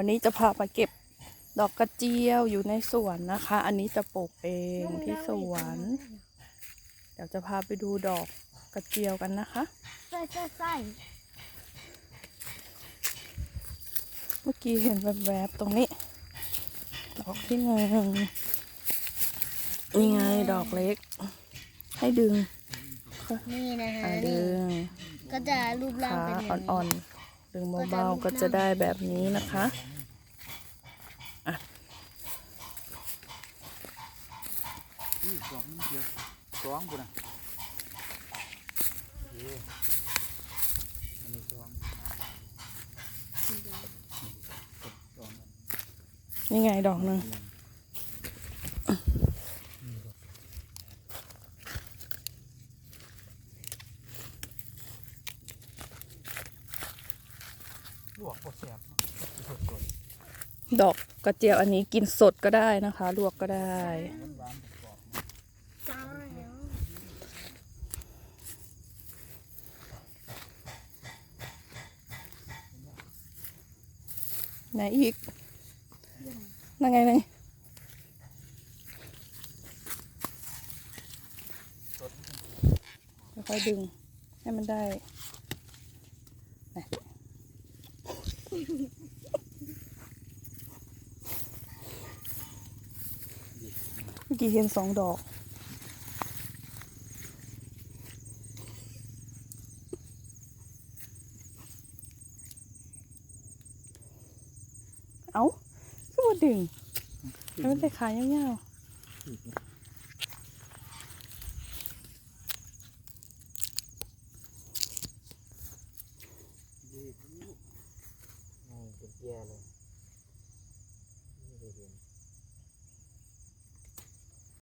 วันนี้จะพาไปเก็บดอกกระเจียวอยู่ในสวนนะคะ อันนี้จะปลูกเองที่สวน เดี๋ยวจะพาไปดูดอกกระเจียวกันนะคะใส่ใส่ใส่เมื่อกี้เห็นแวบๆตรงนี้ ดอกที่หนึ่งนี่ไงดอกเล็ก ให้ดึงนี่นะฮะอ่านี่ดึงก็จะรูปร่างขาเป็นอย่างอ่อนๆ ดึงเบาๆก็จะได้แบบนี้นะคะนี่สองเดียวสองกูนะเอ๊ะอันนี้สองสองนี่ไงดอกหนึ่ง ล วกแสบดอกกระเจียวอันนี้กินสดก็ได้นะคะ ลวกก็ได้ จ้าเนาะไหนอีกนั่นไงนั่นค่อยๆดึงให้มันได้ไหน เมื่อกี้เห็นสองดอกเอ้าก็มาดึงให้มันได้ขายยาวโอ้เป็น แย่เลยไม่ได้เรียน